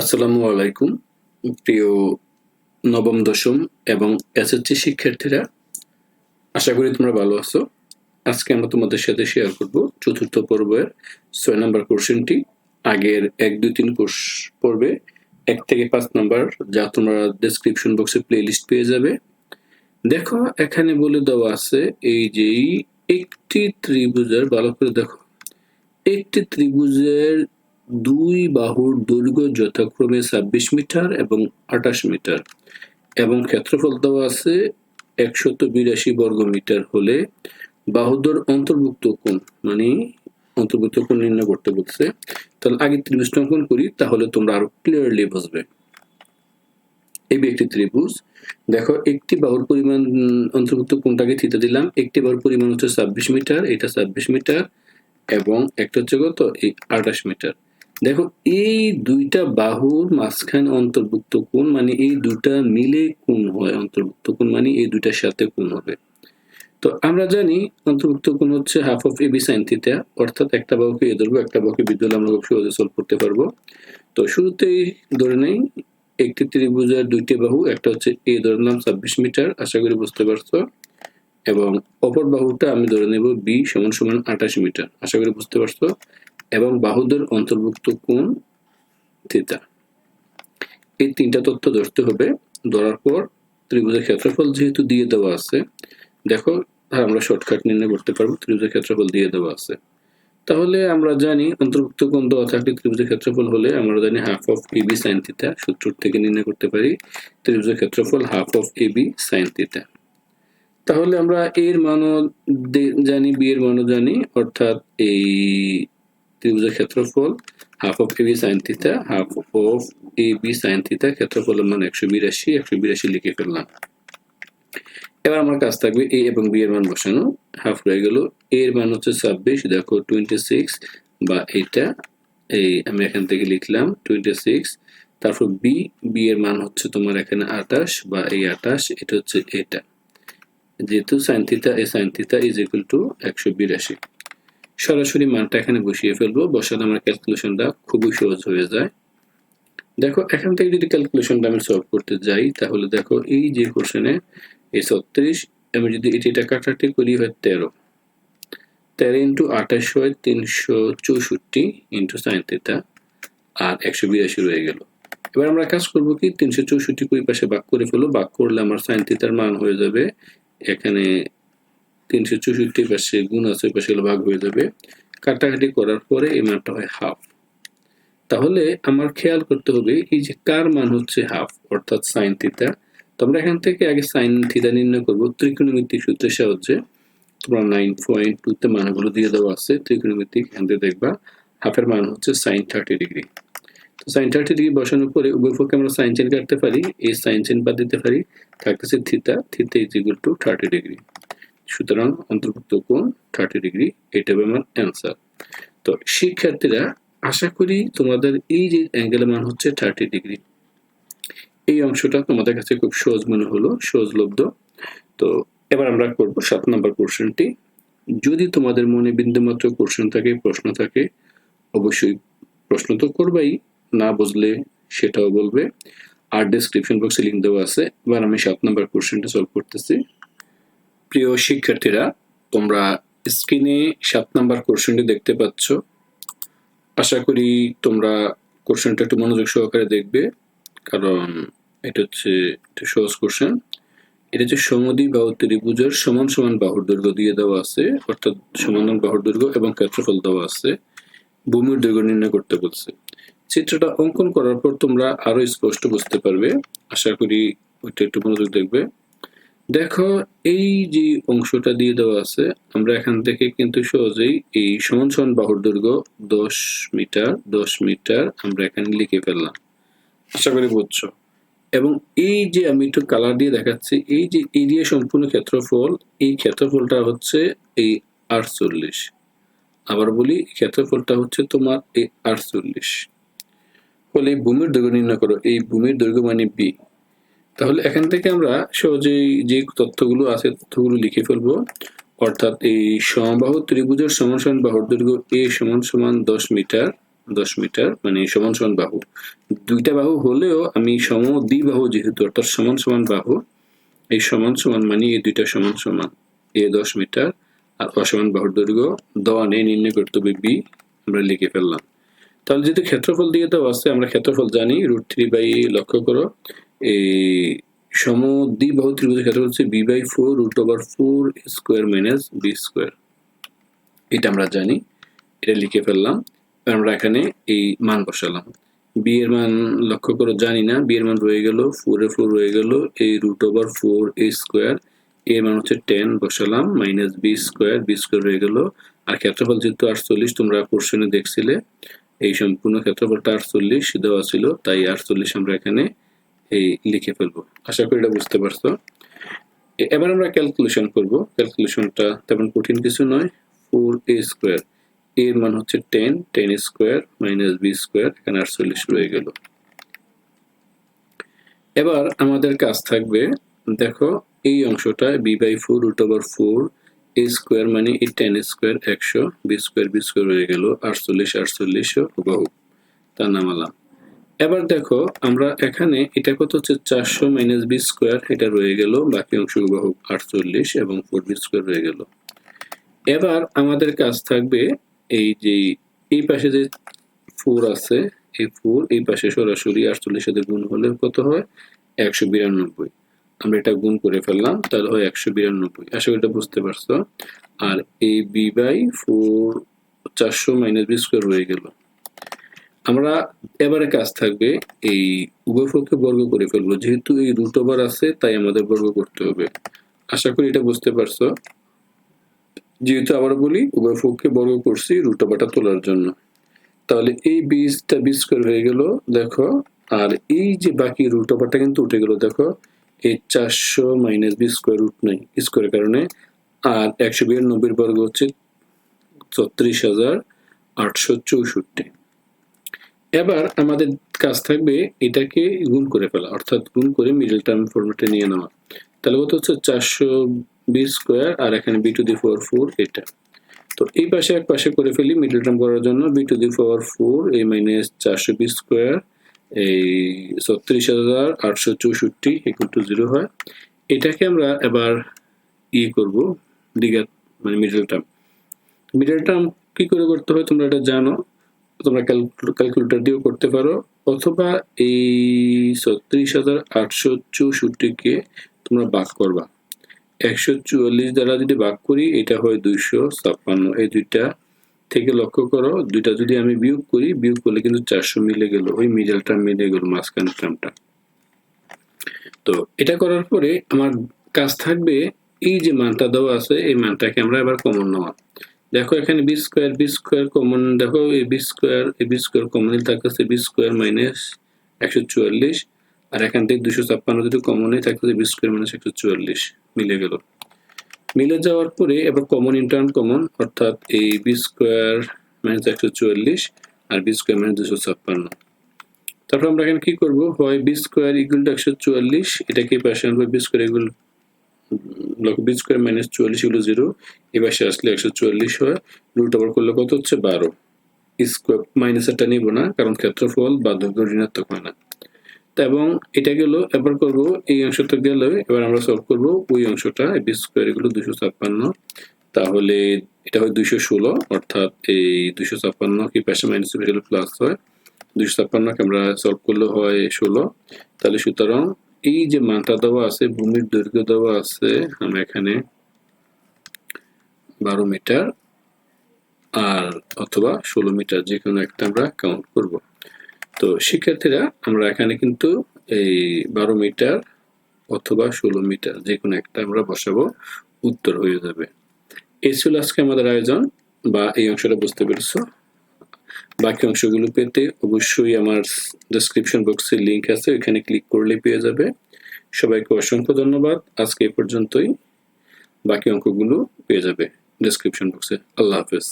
আসসালামু আলাইকুম, প্রিয় নবম, দশম এবং এসএসসি শিক্ষার্থীরা। আশা করি তোমরা ভালো আছো। আজকে আমরা তোমাদের সাথে শেয়ার করব চতুর্থ পর্বের ছয় নম্বর কোশ্চেনটি আগের এক, দুই, তিন কোর্স পর্বে এক থেকে পাঁচ নম্বর যা তোমরা ডেসক্রিপশন বক্সে প্লে লিস্ট পেয়ে যাবে। দেখো, এখানে বলে দেওয়া আছে এই যে একটি ত্রিভুজের, ভালো করে দেখো। একটি ত্রিভুজের দুই বাহুর দৈর্ঘ্য যথাক্রমে ছাব্বিশ মিটার এবং আঠাশ মিটার এবং ক্ষেত্রফল দেওয়া আছে একশত বিরাশি বর্গ মিটার হলে বাহুদর অন্তর্ভুক্ত কোণ মানে অন্তর্ভুক্ত কোণ নির্ণয় করতে বলছে। তাহলে আগে ত্রিভুজটা অঙ্কন করি, তাহলে তোমরা আরও ক্লিয়ারলি বুঝবে। এই একটি ত্রিভুজ, দেখো একটি বাহুর পরিমাণ অন্তর্ভুক্ত কোণটাকে থিতা দিলাম, একটি বাহুর পরিমাণ হচ্ছে ছাব্বিশ মিটার, এটা ছাব্বিশ মিটার এবং একটা হচ্ছে কত? এই আঠাশ মিটার। দেখো, এই দুইটা বাহুর মাঝখানে অন্তর্ভুক্ত কোণ মানে এই দুইটা মিলে কোণ হয়, অন্তর্ভুক্ত কোণ মানে এই দুইটার সাথে কোণ হবে। তো আমরা জানি অন্তর্ভুক্ত কোণ হচ্ছে half of A B sine theta অর্থাৎ একটা বাহুকে এ ধরবো, একটা বাহুকে বি ধরলে আমরা সহজে সলভ করতে পারব। তো শুরুতেই ধরে নেই, একটি ত্রিভুজের দুইটি বাহু, একটা হচ্ছে এ ধরলাম ছাব্বিশ মিটার, আশা করি বুঝতে পারছ। এবং অপর বাহুটা আমি ধরে নেব বি সমান সমান আঠাশ মিটার, আশা করি বুঝতে পারছ। এবং বাহুদের অন্তর্ভুক্ত কোণ থিতা এই তিনটা তথ্য ধরতে হবে। ধরার পর ত্রিভুজের ক্ষেত্রফল যেহেতু দিয়ে দেওয়া আছে, দেখো আমরা শর্টকাট নির্ণয় করতে পারব, ত্রিভুজের ক্ষেত্রফল দিয়ে দেওয়া আছে। তাহলে আমরা জানি অন্তর্ভুক্ত কোণ দেওয়া থাকলে ত্রিভুজের ক্ষেত্রফল হলে আমরা জানি half of A B sine theta সূত্র থেকে নির্ণয় করতে পারি ত্রিভুজের ক্ষেত্রফল half of A B sine theta. তাহলে আমরা এর মানও জানি, বি এর মানও জানি, অর্থাৎ এই ত্রিভুজের ক্ষেত্রফল half of A B sine theta half of A B sine theta ক্ষেত্রফলের মান একশো বিরাশি একশো বিরাশি লিখে ফেললাম। এবার আমার কাজ থাকবে এ এবং বি এর মান বসানো। হাফ রয়ে গেল, এর মান হচ্ছে ছাব্বিশ, দেখো টোয়েন্টি সিক্স বা এটা এই আমি এখান থেকে লিখলাম টোয়েন্টি সিক্স তারপর বি বি এর মান হচ্ছে তোমার এখানে আঠাশ বা এই আঠাশ, এটা হচ্ছে এটা। যেহেতু sine theta A sine theta is equal to একশো বিরাশি। সরাসরি মানটা এখানে বসিয়ে ফেলব। বসালে আমার ক্যালকুলেশনটা খুবই সহজ হয়ে যায়। দেখো, এখান থেকে যদি ক্যালকুলেশনটা আমি সলভ করতে যাই, তাহলে দেখো এই যে কোশ্চেনে এই ছত্রিশ, আমি যদি এটি এটা কাটাটি করি, হয় তেরো। তেরো ইন্টু আঠাশ হয় তিনশো চৌষট্টি ইন্টু সাইন আর একশো বিরাশি রয়ে গেল। এবার আমরা কাজ করব কি, তিনশো চৌষট্টি কুড়ি পাশে ভাগ করে ফেলো ভাগ করলে আমার সাইন থিটার মান হয়ে যাবে এখানে তিনশো চৌষট্টি পাশে গুণ আছে পাশে ভাগ হয়ে যাবে। কাটাকাটি করার পরে এই মানটা হয় হাফ। তাহলে আমার খেয়াল করতে হবে, এই যে কার মান হচ্ছে হাফ, অর্থাৎ সাইন থিটা। তো আমরা এখান থেকে আগে সাইন থিটা নির্ণয় করব। ত্রিকোণমিতিক সূত্রের সাহায্যে তোমরা নাইন পয়েন্ট টুতে মানগুলো দিয়ে দেওয়া আছে। ত্রিকোণমিতিক এখান থেকে দেখবা, হাফের মান হচ্ছে সাইন থার্টি ডিগ্রি। তো সাইন থার্টি ডিগ্রি বসানোর পরে উভয় পক্ষে আমরা সাইন চেন কাটতে পারি, এই সাইন চেন বাদ দিতে পারি, থাকতেছে theta theta is equal to thirty degree. সুতরাং অন্তর্ভুক্ত কোণ থার্টি ডিগ্রি এটা আমার অ্যান্সার তো শিক্ষার্থীরা, আশা করি তোমাদের এই যে অ্যাঙ্গেলের মান হচ্ছে থার্টি ডিগ্রি এই অংশটা তোমাদের কাছে খুব সহজ মনে হলো সহজলব্ধ তো এবার আমরা করব সাত নম্বর কোশ্চেনটি যদি তোমাদের মনে বিন্দুমাত্র কোশ্চেন থাকে, প্রশ্ন থাকে, অবশ্যই প্রশ্ন তো করবেই, না বুঝলে সেটাও বলবে। আর ডেসক্রিপশন বক্সে লিঙ্ক দেওয়া আছে। এবার আমি সাত নম্বর কোশ্চেনটা সলভ করতেছি। প্রিয় শিক্ষার্থীরা, তোমরা স্ক্রিনে সাত নম্বর কোশ্চেনটি দেখতে পাচ্ছ। আশা করি তোমরা কোশ্চেনটা একটু মনোযোগ সহকারে দেখবে, কারণ এটা হচ্ছে একটা সহজ কোশ্চেন। এটা হচ্ছে সমদ্বি বাহু ত্রিভুজের সমান সমান বাহুর দৈর্ঘ্য দিয়ে দেওয়া আছে, অর্থাৎ সমান বাহুর দৈর্ঘ্য এবং ক্ষেত্রফল দেওয়া আছে, ভূমির দৈর্ঘ্য নির্ণয় করতে বলছে। চিত্রটা অঙ্কন করার পর তোমরা আরও স্পষ্ট বুঝতে পারবে। আশা করি ওইটা একটু মনোযোগ দেখবে। দেখো, এই যে অংশটা দিয়ে দেওয়া আছে, আমরা এখান থেকে কিন্তু সহজেই এই সমান সমান বাহুর দৈর্ঘ্য দশ মিটার দশ মিটার আমরা এখানে লিখে ফেললাম। আশা করি বুঝছ? এবং এই যে আমি একটু কালার দিয়ে দেখাচ্ছি, এই যে এরিয়া সম্পূর্ণ ক্ষেত্রফল, এই ক্ষেত্রফলটা হচ্ছে এই আটচল্লিশ। আবার বলি ক্ষেত্রফলটা হচ্ছে তোমার এই আটচল্লিশ। বলে এই ভূমির দৈর্ঘ্য নির্ণয় করো, এই ভূমির দৈর্ঘ্য মানে বি তাহলে এখান থেকে আমরা সহজেই যে তথ্যগুলো আছে, তথ্যগুলো লিখে ফেলব। অর্থাৎ এই সমবাহু ত্রিভুজের সমান সমান বাহুর দৈর্ঘ্য এ সমান সমান দশ মিটার দশ মিটার মানে সমান সমান বাহু। দুইটা বাহু হলেও আমি সম দ্বিবাহু যেহেতু, অর্থাৎ সমান সমান বাহু, এই সমান সমান মানে এই দুইটা সমান সমান। এ দশ মিটার আর অসমান বাহুর দৈর্ঘ্য দেওয়া নেই, নির্ণয় করতে হবে বি, আমরা লিখে ফেললাম। তাহলে যেহেতু ক্ষেত্রফল দিয়ে দেওয়া আছে, আমরা ক্ষেত্রফল জানি, রুট থ্রি বাই লক্ষ্য করো। এই সম দ্বিবাহু ত্রিভুজের ক্ষেত্রফল হচ্ছে B by four root over four square minus B square. এটা আমরা জানি, এটা লিখে ফেললাম। আমরা এখানে এই মান বসালাম। বি এর মান লক্ষ্য করো, জানি না বি এর মান রয়ে গেল ফোর এ ফোর রয়ে গেল, এই root over four A square এর মান হচ্ছে টেন বসালাম minus B square B square রয়ে গেল। আর ক্ষেত্রফল যেহেতু আটচল্লিশ, তোমরা পোর্শনে দেখছিলে, এই সম্পূর্ণ ক্ষেত্রফলটা আটচল্লিশ দেওয়া ছিল, তাই আটচল্লিশ আমরা এখানে এই লিখে ফেলব। আশা করি এটা বুঝতে পারছ। এবার আমরা ক্যালকুলেশন করব। ক্যালকুলেশনটা তেমন কঠিন কিছু নয়। ফোর এ স্কোয়ার এর মান হচ্ছে ten ten square minus B square এখানে আটচল্লিশ রয়ে গেল। এবার আমাদের কাজ থাকবে, দেখো, এই অংশটা B by four root over four A square মানে এই টেন স্কোয়ার একশো বি স্কোয়ার বি স্কোয়ার হয়ে গেল, আটচল্লিশ আটচল্লিশ হুবাহু। তা নামালাম। এবার দেখো, আমরা এখানে এটা কত হচ্ছে? চারশো মাইনাস বি স্কোয়ার এটা রয়ে গেল। বাকি অংশ হুবাহু আটচল্লিশ এবং ফোর বি স্কোয়ার রয়ে গেল। এবার আমাদের কাজ থাকবে এই যে, এই পাশে যে ফোর আছে, এই ফোর এই পাশে সরাসরি আটচল্লিশ সাথে গুণ হলে কত হয়? একশো বিরানব্বই। আমরা এটা গুণ করে ফেললাম, তাহলে হয় একশো বিরানব্বই। আশা করি এটা বুঝতে পারছ। আর এই বি বাই ফোর চারশো মাইনাস বি স্কোয়ার রয়ে গেল। আমরা এবারে কাজ থাকবে এই উভয়পক্ষে বর্গ করে ফেলব। যেহেতু এই রুট ওভার আছে, তাই আমাদের বর্গ করতে হবে। আশা করি এটা বুঝতে পারছ। যেহেতু আবার বলি উভয় পক্ষে বর্গ করছি রুট ওভারটা তোলার জন্য। তাহলে এই বীজটা বি স্কোয়ার হয়ে গেল, দেখো। আর এই যে বাকি রুট ওভারটা কিন্তু উঠে গেল, দেখো। এই চারশো মাইনাস বি স্কোয়ার রুট নাই স্কোয়ারের কারণে। আর একশো বিরানব্বই বর্গ হচ্ছে ছত্রিশ হাজার আটশো চৌষট্টি। এবার আমাদের কাজ থাকবে এটাকে গুণ করে ফেলা, অর্থাৎ গুণ করে মিডল টার্ম ফর্মেটে নিয়ে নেওয়া। তাহলে কত হচ্ছে? চারশো বি স্কোয়ার আর এখানে B to the four four এটা। তো এই পাশে এক পাশে করে ফেলি মিডল টার্ম করার জন্য B to the power four এই মাইনাস চারশো বি স্কোয়ার এই ছত্রিশ হাজার আটশো চৌষট্টি ইকুয়াল টু জিরো হয়। এটাকে আমরা এবার ই করব দিঘাত মানে মিডল টার্ম মিডল টার্ম কি করে করতে হয় তোমরা এটা জানো? তোমরা ক্যালকুলেটর দিয়েও করতে পারো। অথবা এই ছত্রিশ হাজার আটশো চৌষট্টিকে তোমরা ভাগ করবা। একশো চুয়াল্লিশ দ্বারা যদি ভাগ করি, এটা হয় দুইশো ছাপ্পান্ন। এই দুইটা থেকে লক্ষ্য করো, দুইটা যদি আমি বিয়োগ করি, বিয়োগ করলে কিন্তু চারশো মিলে গেল। ওই মিডল মিলে গেল, মাঝখানের টার্মটা তো এটা করার পরে আমার কাজ থাকবে, এই যে মানটা দেওয়া আছে, এই মানটাকে আমরা এবার কমন নেওয়া। দেখো এখানে B square B square common দেখো এই বি স্কোয়ার এই বি স্কোয়ার কমন থাকতেছে বি স্কোয়ার মাইনাস একশো চুয়াল্লিশ, আর এখান থেকে দুশো ছাপ্পান্ন যদি কমন কমনই থাকতেছে বি স্কোয়ার মাইনাস একশো চুয়াল্লিশ মিলে গেল। মিলে যাওয়ার পরে এবার কমন ইন্টার্ন কমন অর্থাৎ এই বি স্কোয়ার মাইনাস একশো চুয়াল্লিশ আর বি স্কোয়ার মাইনাস দুশো ছাপ্পান্ন। তারপর আমরা এখানে কি করব? হয় বি স্কোয়ার ইকুয়াল টু একশো চুয়াল্লিশ এটাকে পাশে আনব B square equal B square minus চুয়াল্লিশ এগুলো জিরো আসলে একশো চুয়াল্লিশ হয়, রুট ওভার করলে কত হচ্ছে বারো। স্কোয়ার নিব না, কারণ ক্ষেত্রফল ঋণাত্মক হয় না। এবং এটা গেল, এবার করব এই অংশটা গেল, এবার আমরা সলভ করব ওই অংশটা বি স্কোয়ার এগুলো দুশো ছাপ্পান্ন। তাহলে এটা হয় দুইশো ষোলো, অর্থাৎ এই দুশো ছাপ্পান্ন কি পাশে মাইনাস প্লাস হয়। দুশো ছাপ্পান্নকে আমরা সলভ করলে হয় ষোলো। তাহলে সুতরাং এই যে মানটা দেওয়া আছে, ভূমির দৈর্ঘ্য দেওয়া আছে, আমরা এখানে বারো মিটার আর অথবা ষোলো মিটার যে কোনো একটা আমরা কাউন্ট করব। তো শিক্ষার্থীরা, আমরা এখানে কিন্তু এই বারো মিটার অথবা ষোলো মিটার যে কোনো একটা আমরা বসাবো, উত্তর হয়ে যাবে। এই ছিল আজকে আমাদের আয়োজন, বা এই অংশটা বুঝতে পেরেছ? বাকি অংশগুলো পেতে অবশ্যই আমার ডেসক্রিপশন বক্সে লিঙ্ক আছে, ওইখানে ক্লিক করলে পেয়ে যাবে। সবাইকে অসংখ্য ধন্যবাদ। আজকে এ পর্যন্তই। বাকি অঙ্কগুলো পেয়ে যাবে ডেসক্রিপশন বক্সে আল্লাহ হাফেজ।